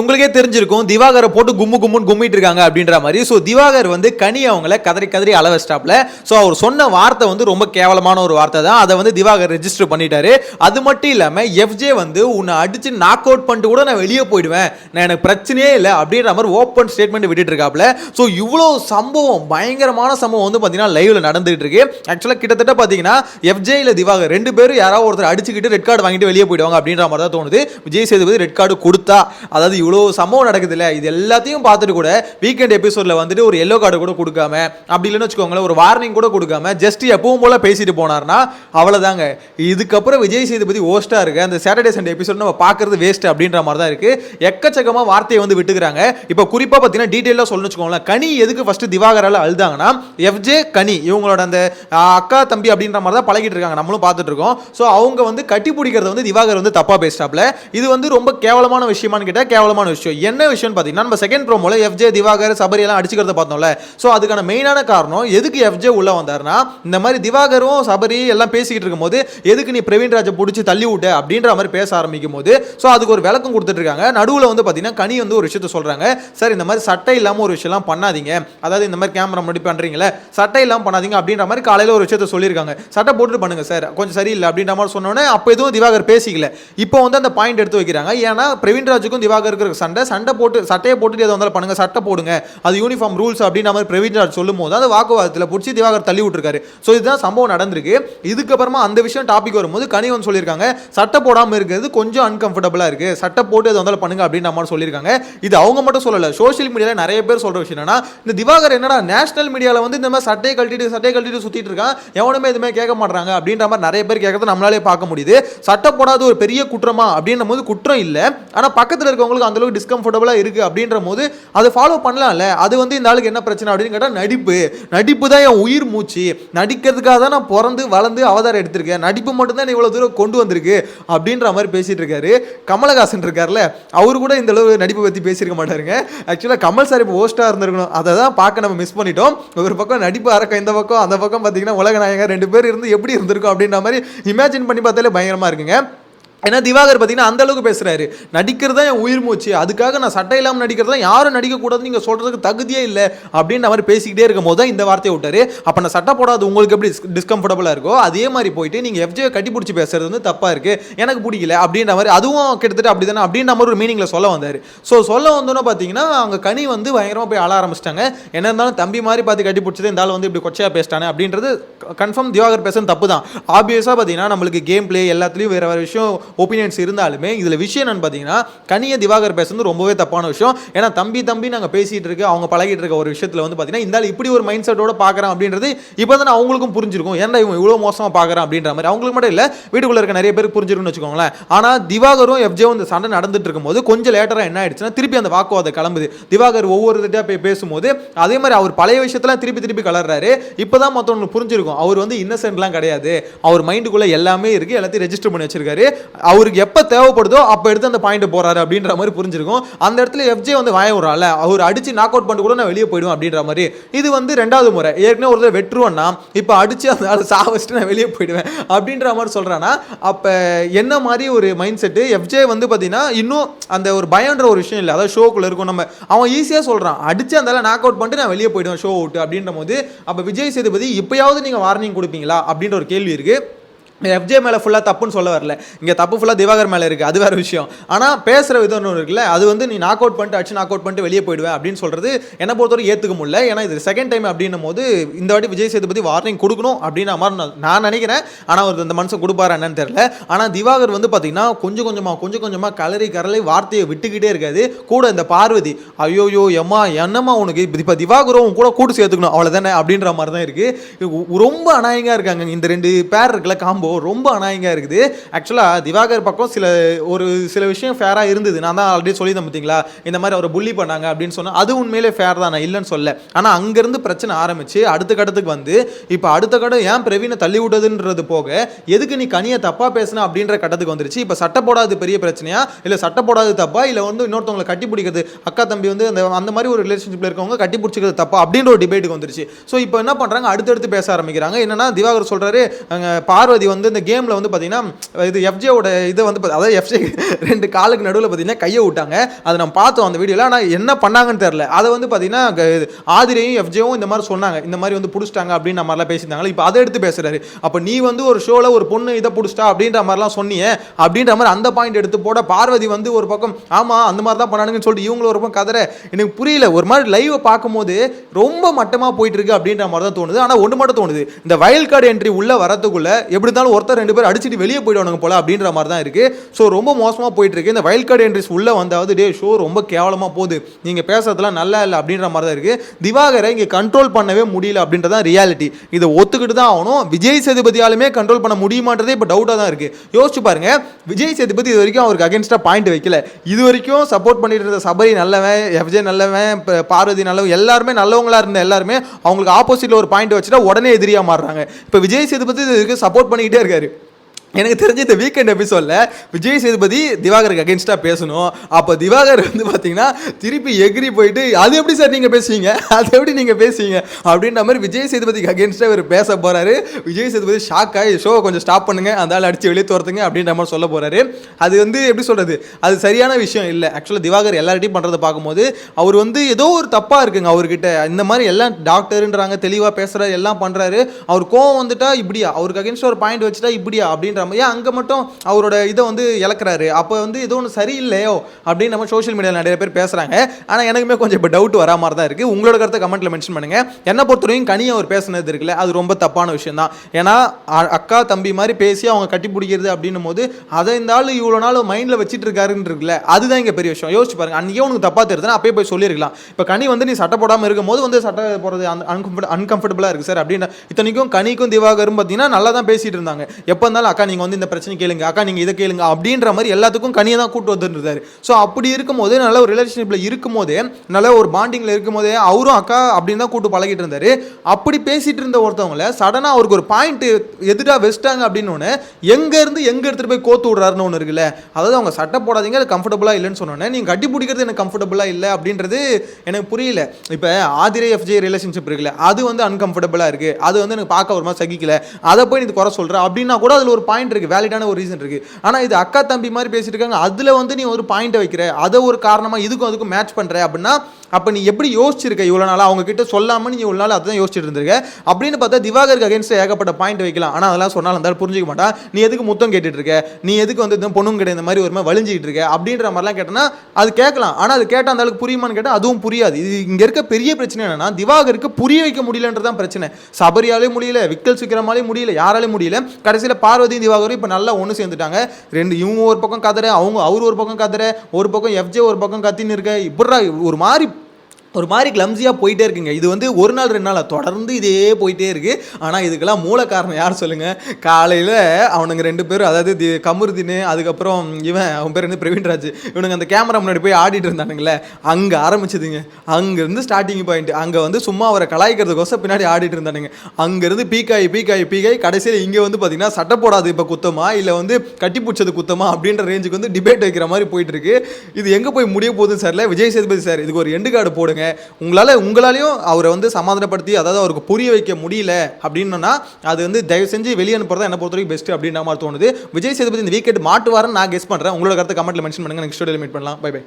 உங்களுக்கே தெரிஞ்சிருக்கும் திவாகரை போட்டு கும்மு கும்முன்னு கும்மிட்டு இருக்காங்க அப்படின்ற மாதிரி. ஸோ திவாகர் வந்து கனி அவங்கள கதறி கதறி அளவ ஸ்டாப்ல ஸோ அவர் சொன்ன வார்த்தை வந்து ரொம்ப கேவலமான ஒரு வார்த்தை தான். அதை வந்து திவாகர் ரெஜிஸ்டர் பண்ணிட்டாரு. அது மட்டும் இல்லாமல் எஃப்ஜே வந்து உன்னை அடிச்சு நாக் அவுட் பண்ணிட்டு கூட நான் வெளியே போயிடுவேன். நான் எனக்கு பிரச்சனையே இல்லை அப்படின்ற மாதிரி ஓப்பன் ஸ்டேட்மெண்ட் விட்டுட்டு இருக்காப்ல ஸோ இவ்வளோ சம்பவம் பயங்கரமான சம்பவம் வந்து பார்த்தீங்கன்னா லைவ்ல நடந்துட்டு இருக்கு. ஆக்சுவலாக கிட்டத்தட்ட பார்த்தீங்கன்னா எஃப்ஜே இல்லை திவாகர் ரெண்டு பேரும் யாராவது ஒருத்தர் அடிச்சுக்கிட்டு ரெட் கார்டு வாங்கிட்டு வெளியே போயிடுவாங்க அப்படின்ற மாதிரி தான் தோணுது. விஜய் சேதுபதி ரெட் கார்டு கொடுத்தா. அதாவது இவ்வளோ சம்பவம் நடக்குது இல்லை இது எல்லாத்தையும் பார்த்துட்டு கூட வீக்கெண்ட் எபிசோட்ல வந்துட்டு ஒரு எல்லோ கார்டு கூட கொடுக்காம அப்படி இல்லைன்னு வச்சுக்கோங்களேன் ஒரு வார்னிங் கூட கொடுக்காம ஜஸ்ட் எப்பவும் போல பேசிட்டு போனார்னா அவ்வளோதாங்க இதுக்கப்புறம் விஜய் சேதுபதி ஓஸ்டா இருக்கு அந்த சாட்டர்டே சண்டே எபிசோட் நம்ம பார்க்கறது வேஸ்ட் அப்படின்ற மாதிரி தான் இருக்கு. எக்கச்சக்கமாக வார்த்தையை வந்து விட்டுக்கிறாங்க. இப்போ குறிப்பாக பார்த்தீங்கன்னா டீட்டெயிலாக சொல்லணும் வச்சுக்கோங்களேன். கனி எதுக்கு ஃபஸ்ட்டு திவாகரால் அழுதாங்கன்னா எஃப்ஜே கனி இவங்களோட அந்த அக்கா தம்பி அப்படின்ற மாதிரி தான் பழகிட்டு இருக்காங்க. நம்மளும் பார்த்துட்டு இருக்கோம். ஸோ அவங்க வந்து கட்டி பிடிக்கிறத வந்து திவாகர் வந்து தப்பாக பேசிட்டாப்ல. இது வந்து ரொம்ப கேவலமான விஷயமான்னு கேட்டால் கேவலமான விஷயம். என்ன விஷயம்னு பார்த்தீங்கன்னா நம்ம செகண்ட் ப்ரோமோல எஃப்ஜே திவாகர் சபரி எல்லாம் அடிச்சுக்கிறத பார்த்தோம்ல. ஸோ அதுக்கான மெயினான காரணம் எதுக்கு எஃப்ஜே உள்ள வந்தாருன்னா இந்த மாதிரி திவாகரும் சபரி எல்லாம் பேசிக்கிட்டு இருக்கும்போது எதுக்கு நீ பிரவீன் ராஜை பிடிச்சி தள்ளி விட்ட? அப்படின்ற மாதிரி பேச ஆரம்பிக்கும் போது ஸோ அதுக்கு ஒரு விளக்கம் கொடுத்துட்டு இருக்காங்க. நடுவில் வந்து பார்த்தீங்கன்னா கனி வந்து ஒரு விஷயத்த சொல்கிறாங்க சார் இந்த மாதிரி சட்டை இல்லாமல் ஒரு விஷயம்லாம் பண்ணாதீங்க. அதாவது இந்த மாதிரி கேமரா முன்னாடி பண்ணுறீங்களே சட்டை இல்லாமல் பண்ணாதீங்க. அப்படின்ற மாதிரி காலையில் ஒரு விஷயத்த சொல்லியிருக்காங்க. சட்டை போட்டுட்டு பண்ணுங்க சார் கொஞ்சம் சரியில்லை அப்படின்ற மாதிரி சொன்னோன்னே அப்போ எதுவும் திவாகர் பேசிக்கல. இப்போ வந்து அந்த பாயிண்ட் எடுத்து வைக்கிறாங்க. ஏன்னா பிரவீன் ராஜுக்கும் திவாகருக்கும் இருக்கிற சண்டை சண்டை போட்டு சட்டையை போட்டுட்டு எதை வந்தாலும் பண்ணுங்க சட்டை போடுங்க. அது யூனிஃபார்ம் ரூல்ஸ் அப்படின்ற மாதிரி பிரவீன் ராஜ் சொல்லும் போது அந்த வாக்குவாதத்தில் பிடிச்சி திவாகர் தள்ளி விட்டுருக்காரு. ஸோ இதுதான் சம்பவம் நடந்திருக்கு. இதுக்கப்புறமா அந்த விஷயம் டாபிக் வரும்போது கனிவன் சொல்லியிருக்காங்க சட்டை போடாமல் இருக்கிறது கொஞ்சம் அன்கம்ஃபர்டபுளாக இருக்கு. சட்டை போட்டு எது வந்தாலும் பண்ணுங்க அப்படின்ற மாதிரி சொல்லியிருக்காங்க. இது அவங்க மட்டும் சொல்லலை சோஷியல் மீடியாவில் நிறைய பேர் சொல்ற விஷயம் என்னன்னா இந்த திவாகர் என்னடா நேஷனல் மீடியாவில் வந்து இந்த மாதிரி சட்டையை கழட்டிட்டு சட்டையை கழட்டிட்டு சுற்றிட்டு இருக்கான். எவனுமே எதுவுமே கேட்க மாட்டாங்க அப்படின்ற மாதிரி நிறைய பேர் கேட்கறத நம்மளாலே பார்க்க முடியுது. சட்டை போடாத ஒரு பெரிய குற்றமா அப்படின்னும் போது குற்றம் இல்லை. ஆனால் பக்கத்தில் இருக்கவங்களுக்கு அந்த அளவுக்கு டிஸ்கம்ஃபர்டபுளாக இருக்குது அப்படின்ற போது அதை ஃபாலோ பண்ணலாம்ல. அது வந்து இந்த ஆளுக்கு என்ன பிரச்சனை அப்படின்னு கேட்டால் நடிப்பு. நடிப்பு தான் என் உயிர் மூச்சு. நடிக்கிறதுக்காக தான் நான் பிறந்து வளர்ந்து அவதாரம் எடுத்திருக்கேன். நடிப்பு மட்டும்தான் இவ்வளோ தூரம் கொண்டு வந்திருக்கு அப்படின்ற மாதிரி பேசிட்டு இருக்காரு. கமலஹாசன் இருக்கார்ல அவரு கூட இந்த அளவு நடிப்பை பற்றி பேசியிருக்க மாட்டாருங்க. ஆக்சுவலாக கமல் சார் இப்போ ஹோஸ்ட்டாக இருந்திருக்கணும். அதை தான் பார்க்க நம்ம மிஸ் பண்ணிட்டோம். ஒரு பக்கம் நடிப்பு அரக்கம் இந்த பக்கம் அந்த பக்கம் பார்த்தீங்கன்னா உலக நாயகர் ரெண்டு பேர் இருந்து எப்படி இருந்திருக்கும் அப்படின்ற மாதிரி இமேஜின் பண்ணி பார்த்தாலே பயங்கரமாக இருக்குங்க. ஏன்னா திவாகர் பார்த்தீங்கன்னா அந்தளவுக்கு பேசுகிறாரு நடிக்கிறது தான் என் உயிர் மூச்சு. அதுக்காக நான் சட்டை இல்லாமல் நடிக்கிறது தான் யாரும் நடிக்கக்கூடாதுன்னு நீங்கள் சொல்கிறதுக்கு தகுதியே இல்லை அப்படின்ற மாதிரி பேசிக்கிட்டே இருக்கும் போது தான் இந்த வார்த்தையை விட்டார். அப்போ நான் சட்டை போடாது உங்களுக்கு எப்படி டிஸ்கம்ஃபர்டபுளாக இருக்கோ அதே மாதிரி போயிட்டு நீங்கள் எஃப்ஜே கட்டி பிடிச்சி பேசுறது வந்து தப்பாக இருக்குது எனக்கு பிடிக்கல அப்படின்ற மாதிரி அதுவும் கிட்டத்தட்ட அப்படி தானே அப்படின்ற மாதிரி ஒரு மீனிங்கில் சொல்ல வந்தார். ஸோ சொல்ல வந்தோன்னே பார்த்தீங்கன்னா அங்கே கனி வந்து பயங்கரமாக போய் ஆள ஆரம்பிச்சிட்டாங்க. என்ன இருந்தாலும் தம்பி மாதிரி பார்த்து கட்டி பிடிச்சது இந்த ஆள் வந்து இப்படி கொச்சையாக பேசிட்டானே அப்படின்றது கன்ஃபார்ம் திவாகர் பேசுறது தப்பு தான் ஆப்வியஸாக பார்த்தீங்கன்னா நம்மளுக்கு கேம் பிளே எல்லாத்துலேயும் வேறு வேறு விஷயம் ஒப்பீனியன்ஸ் இருந்தாலுமே இதில் விஷயம் என்னன்னு பார்த்தீங்கன்னா கனிய திவாகர் பேசுறது ரொம்பவே தப்பான விஷயம். ஏன்னா தம்பி தம்பி நாங்கள் பேசிகிட்டு இருக்க அவங்க பழகிட்டு இருக்க ஒரு விஷயத்தில் வந்து பார்த்தீங்கன்னா இந்த இப்படி ஒரு மைண்ட் செட்டோட பார்க்குறேன் அப்படின்றது இப்போ தான் அவங்களுக்கும் புரிஞ்சிருக்கும். ஏன்டா இவன் இவ்வளோ மோசமாக பார்க்குறான் அப்படின்ற மாதிரி. அவங்களுக்கு மட்டும் இல்லை வீட்டுக்குள்ளே இருக்க நிறைய பேருக்கு புரிஞ்சிருக்கும்னு வச்சுக்கோங்களேன். ஆனால் திவாகரும் எஃப்ஜேவும் இந்த சண்டை நடந்துட்டு இருக்கும்போது கொஞ்சம் லேட்டராக என்ன ஆயிடுச்சுன்னா திருப்பி அந்த வாக்குவாதம் கிளம்புது. திவாகர் ஒவ்வொரு திட்டா போய் பேசும்போது அதே மாதிரி அவர் பழைய விஷயத்தெல்லாம் திருப்பி திருப்பி கலர்றாரு. இப்போதான் மற்றவங்களுக்கு புரிஞ்சிருக்கும். அவர் வந்து இன்னசென்ட்லாம் கிடையாது. அவர் மைண்டுக்குள்ளே எல்லாமே இருக்குது எல்லாத்தையும் ரெஜிஸ்டர் பண்ணி வச்சிருக்காரு. அவருக்கு எப்போ தேவைப்படுதோ அப்போ எடுத்து அந்த பாயிண்ட் போறாரு அப்படின்ற மாதிரி புரிஞ்சிருக்கும். அந்த இடத்துல எஃப்ஜே வந்து வாய விடுறாள் அவர் அடிச்சு நாக் அவுட் பண்ணிட்டு கூட நான் வெளியே போயிடுவேன் அப்படின்ற மாதிரி. இது வந்து ரெண்டாவது முறை. ஏற்கனவே ஒரு தடவை வெட்டுருவேன்னா இப்போ அடிச்சு அந்த ஆள் சாவச்சுட்டு நான் வெளியே போயிடுவேன் அப்படின்ற மாதிரி சொல்கிறான்னா அப்போ என்ன மாதிரி ஒரு மைண்ட் செட்டு எஃப்ஜே வந்து பார்த்தீங்கன்னா இன்னும் அந்த ஒரு பயன்ற ஒரு விஷயம் இல்லை. அதாவது ஷோக்குள்ள இருக்கும். நம்ம அவன் ஈஸியாக சொல்கிறான் அடிச்சு அந்த நாக் அவுட் பண்ணிட்டு நான் வெளியே போயிடுவேன் ஷோ அவுட் அப்படின்ற போது அப்போ விஜய் சேதுபதி இப்பயாவது நீங்கள் வார்னிங் கொடுப்பீங்களா அப்படின்ற ஒரு கேள்வி இருக்குது எஃப்ஜே மேலே ஃபுல்லாக தப்புன்னு சொல்ல வரல. இங்கே தப்பு ஃபுல்லாக திவாகர் மேலே இருக்குது அது வேறு விஷயம். ஆனால் பேசுகிற விதம் ஒன்று இருக்குல்ல அது வந்து நீ நாக் அவுட் பண்ணிட்டு அடிச்சு நாக் அவுட் பண்ணிட்டு வெளியே போயிடுவேன் அப்படின்னு சொல்கிறது என்னை பொறுத்தவரை ஏற்றுக்க முடியல. ஏன்னா இது செகண்ட் டைம் அப்படின்னும் போது இந்த வாட்டி விஜய் சேதுபதி வார்னிங் கொடுக்கணும் அப்படின்னு மாதிரி நான் நான் நினைக்கிறேன். ஆனால் அவர் இந்த மனுஷன் கொடுப்பாரா என்னன்னு தெரியல. ஆனால் திவாகர் வந்து பார்த்தீங்கன்னா கொஞ்சம் கொஞ்சமாக கொஞ்சம் கொஞ்சமாக கலரி கலரி வார்த்தையை விட்டுக்கிட்டே இருக்காது கூட இந்த பார்வதி ஐயோயோ எம்மா என்னம்மா உனக்கு? இப்போ திவாகரும் உன் கூட கூட்டு சேர்த்துக்கணும் அவ்வளோதானே அப்படின்ற மாதிரி தான் இருக்குது ரொம்ப அநாயகமாக இருக்காங்க. இந்த ரெண்டு பேர் இருக்குல்ல காம்போ ரொம்ப அநாயகமாக இருக்குது. ஆக்சுவலாக திவாகர் பக்கம் சில ஒரு சில விஷயம் ஃபேராக இருந்தது. நான் தான் ஆல்ரெடி சொல்லியிருந்தேன் பார்த்தீங்களா இந்த மாதிரி அவரை புள்ளி பண்ணாங்க அப்படின்னு சொன்னால் அது உண்மையிலே ஃபேர் தான் நான் இல்லைன்னு சொல்ல ஆனால் அங்கேருந்து பிரச்சனை ஆரம்பிச்சு அடுத்த கட்டத்துக்கு வந்து இப்போ அடுத்த கடம் ஏன் பிரவீனை தள்ளி விட்டதுன்றது போக எதுக்கு நீ கனியை தப்பாக பேசின அப்படின்ற கட்டத்துக்கு வந்துருச்சு. இப்போ சட்டை போடாது பெரிய பிரச்சனையா? இல்லை சட்டை போடாது தப்பா? இல்லை வந்து இன்னொருத்தவங்களை கட்டி பிடிக்கிறது அக்கா தம்பி வந்து அந்த அந்த மாதிரி ஒரு ரிலேஷன்ஷிப்பில் இருக்கவங்க கட்டி பிடிச்சிக்கிறது தப்பா? அப்படின்ற ஒரு டிபேட்டுக்கு வந்துருச்சு. ஸோ இப்போ என்ன பண்ணுறாங்க அடுத்தடுத்து பேச ஆரம்பிக்கிறாங்க. என்னன்னா திவாகர் சொல்கிறாரு பார்வதி வந்து வந்து இந்த கேமில் வந்து பார்த்தீங்கன்னா இது எஃப்ஜேவோட இதை வந்து அதாவது எஃப்ஜே ரெண்டு காலுக்கு நடுவில் பார்த்தீங்கன்னா கையை விட்டாங்க. அதை நம்ம பார்த்தோம் அந்த வீடியோவில் ஆனால் என்ன பண்ணாங்கன்னு தெரில அதை வந்து பார்த்தீங்கன்னா ஆதிரையும் எஃப்ஜேவும் இந்த மாதிரி சொன்னாங்க. இந்த மாதிரி வந்து பிடிச்சிட்டாங்க அப்படின்ற மாதிரிலாம் பேசியிருந்தாங்க இப்போ அதை எடுத்து பேசுகிறாரு அப்போ நீ வந்து ஒரு ஷோவில் ஒரு பொண்ணு இதை பிடிச்சிட்டா அப்படின்ற மாதிரிலாம் சொன்னியே. அப்படின்ற மாதிரி அந்த பாயிண்ட் எடுத்து போட பார்வதி வந்து ஒரு பக்கம் ஆமாம் அந்த மாதிரி தான் பண்ணானுங்கன்னு சொல்லிட்டு இவங்களும் ஒரு பக்கம் கதற. எனக்கு புரியல. ஒரு மாதிரி லைவை பார்க்கும்போது ரொம்ப மட்டமாக போயிட்டு இருக்கு அப்படின்ற மாதிரி தான் தோணுது. ஆனால் ஒன்று மட்டும் தோணுது. இந்த வயல் கார்டு என்ட்ரி உள்ளே வரத்துக்குள்ளே எப்படி இருந்தாலும் ஒருத்தர் ரெண்டு பேர் அடிச்சுட்டு வெளியே போயிடுவானுங்க போல அப்படின்ற மாதிரி தான் இருக்கு. ஸோ ரொம்ப மோசமாக போயிட்டு இருக்கு. இந்த வயல் கார்டு என்ட்ரிஸ் உள்ள வந்தாவது டே ஷோ ரொம்ப கேவலமாக போகுது. நீங்கள் பேசுறதுலாம் நல்லா இல்லை அப்படின்ற மாதிரி தான் இருக்கு. திவாகரை இங்கே கண்ட்ரோல் பண்ணவே முடியல அப்படின்றதான் ரியாலிட்டி இதை ஒத்துக்கிட்டு தான் ஆகணும். விஜய் சேதுபதியாலுமே கண்ட்ரோல் பண்ண முடியுமான்றதே இப்போ டவுட்டாக தான் இருக்கு. யோசிச்சு பாருங்க. விஜய் சேதுபதி இது வரைக்கும் அவருக்கு அகேன்ஸ்டாக பாயிண்ட் வைக்கல. இது வரைக்கும் சப்போர்ட் பண்ணிட்டு இருந்த சபரி நல்லவன் எஃப்ஜே நல்லவன் பார்வதி நல்லவன் எல்லாருமே நல்லவங்களா இருந்த எல்லாருமே அவங்களுக்கு ஆப்போசிட்ல ஒரு பாயிண்ட் வச்சுட்டா உடனே எதிரியா மாறுறாங்க. இப்போ விஜய் சேதுபதி இதுக்கு சப்போர்ட் பண்ணிக்கிட்டே இருக்காரு எனக்கு தெரிஞ்ச இந்த வீக்கெண்ட் எபிசோடில் விஜய் சேதுபதி திவாகருக்கு அகேன்ஸ்டாக பேசணும். அப்போ திவாகர் வந்து பார்த்தீங்கன்னா திருப்பி எகிரி போயிட்டு அது எப்படி சார் நீங்கள் பேசுவீங்க? அது எப்படி நீங்கள் பேசுவீங்க? அப்படின்ற மாதிரி விஜய் சேதுபதிக்கு அகேன்ஸ்டாக இவர் பேச போகிறாரு விஜய் சேதுபதி ஷாக் ஆகி ஷோவை கொஞ்சம் ஸ்டாப் பண்ணுங்க. அந்த ஆள் அடித்து வெளியே தோர்த்துங்க. அப்படின்ற மாதிரி சொல்ல போகிறாரு அது வந்து எப்படி சொல்கிறது அது சரியான விஷயம் இல்லை. ஆக்சுவலாக திவாகர் எல்லார்ட்டையும் பண்ணுறதை பார்க்கும்போது அவர் வந்து ஏதோ ஒரு தப்பாக இருக்குங்க அவர்கிட்ட. இந்த மாதிரி எல்லாம் டாக்டருன்றாங்க தெளிவாக பேசுகிறாரு எல்லாம் பண்ணுறாரு அவர் கோவம் வந்துட்டா இப்படியா? அவருக்கு அகேன்ஸ்டாக ஒரு பாயிண்ட் வச்சுட்டா இப்படியா? அப்படின்ற மாதிரி ஏன் அங்கே மட்டும் அவரோட இதை வந்து இழக்கிறாரு? அப்போ வந்து இது ஒன்று சரியில்லையோ அப்படின்னு நம்ம சோஷியல் மீடியாவில் நிறைய பேர் பேசுகிறாங்க ஆனால் எனக்குமே கொஞ்சம் இப்போ டவுட் வரா மாதிரி தான் இருக்குது உங்களோட கருத்தை கமெண்ட்டில் மென்ஷன் பண்ணுங்கள் என்னை பொறுத்தவரையும் கனியை அவர் பேசுனது இருக்குல்ல அது ரொம்ப தப்பான விஷயம் தான். ஏன்னா அ- அக்கா தம்பி மாதிரி பேசி அவங்க கட்டி பிடிக்கிறது அப்படின்னும் போது அதை இந்த ஆள் இவ்வளோ நாள் மைண்டில் வச்சுட்டு இருக்காருன்னு இருக்குல்ல அதுதான் இங்கே பெரிய விஷயம். யோசிச்சு பாருங்க. அன்றைக்கே உனக்கு தப்பாக தெரியுதுன்னா அப்பயே போய் சொல்லியிருக்கலாம். இப்போ கனி வந்து நீ சட்டை போடாமல் இருக்கும்போது வந்து சட்டை போடுறது அன்கம்ஃபர்ட் அன்கம்ஃபர்டபுளாக இருக்குது சார் அப்படின்னு இத்தனைக்கும் கனிக்கும் திவாகரும் பார்த்தீங்கன்னா நல்லா தான் பேசிகிட்டு இருந்தாங்க. எப்போ இருந்தாலும் அக்கா நீங்கள் வந்து இந்த பிரச்சனை கேளுங்க. அக்கா நீங்கள் இதை கேளுங்க. அப்படின்ற மாதிரி எல்லாத்துக்கும் கனியை தான் கூட்டு வந்துருந்தாரு ஸோ அப்படி இருக்கும்போது நல்ல ஒரு ரிலேஷன்ஷிப்பில் இருக்கும்போதே நல்ல ஒரு பாண்டிங்கில் இருக்கும்போதே அவரும் அக்கா அப்படின்னு தான் கூட்டு பழகிட்டு இருந்தாரு. அப்படி பேசிட்டு இருந்த ஒருத்தவங்கள சடனாக அவருக்கு ஒரு பாயிண்ட் எதிராக வச்சிட்டாங்க அப்படின்னு ஒன்று எங்கேருந்து எங்கே எடுத்துகிட்டு போய் கோத்து விடுறாருன்னு ஒன்று இருக்குல்ல அதாவது அவங்க சட்டை போடாதீங்க அது கம்ஃபர்டபுளாக இல்லைன்னு சொன்னோன்னே நீங்கள் கட்டி பிடிக்கிறது எனக்கு கம்ஃபர்டபுளாக இல்லை அப்படின்றது எனக்கு புரியல. இப்போ ஆதிரை எஃப்ஜே ரிலேஷன்ஷிப் இருக்குல்ல அது வந்து அன்கம்ஃபர்டபுளாக இருக்குது அது வந்து எனக்கு பார்க்க ஒரு மாதிரி சகிக்கல. அதை போய் நீ குறை சொல்கிற அப்படின்னா கூட அதில் ஒரு பாயிண்ட் இருக்குது வேலிடான ஒரு ரீசன் இருக்குது ஆனால் இது அக்கா தம்பி மாதிரி பேசிட்டு இருக்காங்க அதில் வந்து நீ ஒரு பாயிண்ட்டை வைக்கிற அதை ஒரு காரணமாக இதுக்கும் அதுக்கும் மேட்ச் பண்ணுற அப்படின்னா அப்போ நீ எப்படி யோசிச்சிருக்க இவ்வளோ நாளாக அவங்க கிட்ட சொல்லாமல் நீ இவ்வளோ நாள் அதான் யோசிச்சுட்டு இருந்திருக்க. அப்படின்னு பார்த்தா திவாகருக்கு அகேன்ஸ்ட் ஏகப்பட்ட பாயிண்ட் வைக்கலாம். ஆனால் அதெல்லாம் சொன்னாலும் இருந்தாலும் புரிஞ்சிக்க மாட்டா. நீ எதுக்கு முத்தம் கேட்டுட்டு இருக்க நீ எதுக்கு வந்து இந்த பொண்ணுங்க கிடையாது இந்த மாதிரி ஒரு மாதிரி வலிஞ்சிக்கிட்டு இருக்க? அப்படின்ற மாதிரிலாம் கேட்டனா அது கேட்கலாம். ஆனால் அது கேட்டால் அந்த அளவுக்கு புரியுமான்னு கேட்டால் அதுவும் புரியாது. இது இங்கே இருக்க பெரிய பிரச்சனை என்னன்னா திவாகருக்கு புரிய வைக்க முடியலன்றதான் பிரச்சனை. சபரியாலே முடியல விக்கல் சிக்கிரமாலே முடியல யாராலே முடியல. கடைசியில் பார்வதி திவாகரும் இப்போ நல்லா ஒன்று சேர்ந்துட்டாங்க. ரெண்டு இவங்க ஒரு பக்கம் கதற அவங்க அவர் ஒரு பக்கம் கதற ஒரு பக்கம் எஃப்ஜே ஒரு பக்கம் கத்தின்னு இருக்க. இப்படா ஒரு மாதிரி ஒரு மாதிரி கிளம்ஸியாக போயிட்டே இருக்குங்க. இது வந்து ஒரு நாள் ரெண்டு நாள் தொடர்ந்து இதே போயிட்டே இருக்குது ஆனால் இதுக்கெல்லாம் மூல காரணம் யார் சொல்லுங்கள் காலையில் அவனுங்க ரெண்டு பேரும் அதாவது தி கமருதீன் அதுக்கப்புறம் இவன் அவன் பேர் வந்து பிரவீன்ராஜ். இவனுங்க அந்த கேமரா முன்னாடி போய் ஆடிட்டு இருந்தானுங்களே அங்கே ஆரம்பிச்சதுங்க. அங்கேருந்து ஸ்டார்டிங் பாயிண்ட் அங்கே வந்து சும்மா அவரை கலாய்க்கிறதுக்கோசம் பின்னாடி ஆடிட்டு இருந்தானுங்க. அங்கேருந்து பீக்காய் பீக்காய் பீக்காய் கடைசியில் இங்கே வந்து பார்த்தீங்கன்னா சட்டை போடாது இப்போ குத்தமா இல்லை வந்து கட்டி பிடிச்சது குத்தமா அப்படின்ற ரேஞ்சுக்கு வந்து டிபேட் வைக்கிற மாதிரி போயிட்டு இருக்கு. இது எங்கே போய் முடிய போகுதுன்னு சார்ல விஜய் சேதுபதி சார் இதுக்கு ஒரு எண்டு கார்டு போடுங்க. உங்களால் உங்களாலையும் அவரை வந்து சமாதானப்படுத்தி அதாவது அவருக்கு புரிய வைக்க முடியல அப்படின்னா அது வந்து தயவு செஞ்சு வெளியே அனுப்புறதா என்ன பொறுத்த வரைக்கும் பெஸ்ட் அப்படின்ற மாதிரி தோணுது. விஜய் சேதுபதி இந்த வீக்கெட் மாட்டுவாருன்னு நான் கெஸ் பண்ணுறேன் உங்களோட கருத்தை கமெண்ட்டில் மென்ஷன் பண்ணுங்க. நெக்ஸ்ட் வீடியோவில் மீட் பண்ணலாம். Bye by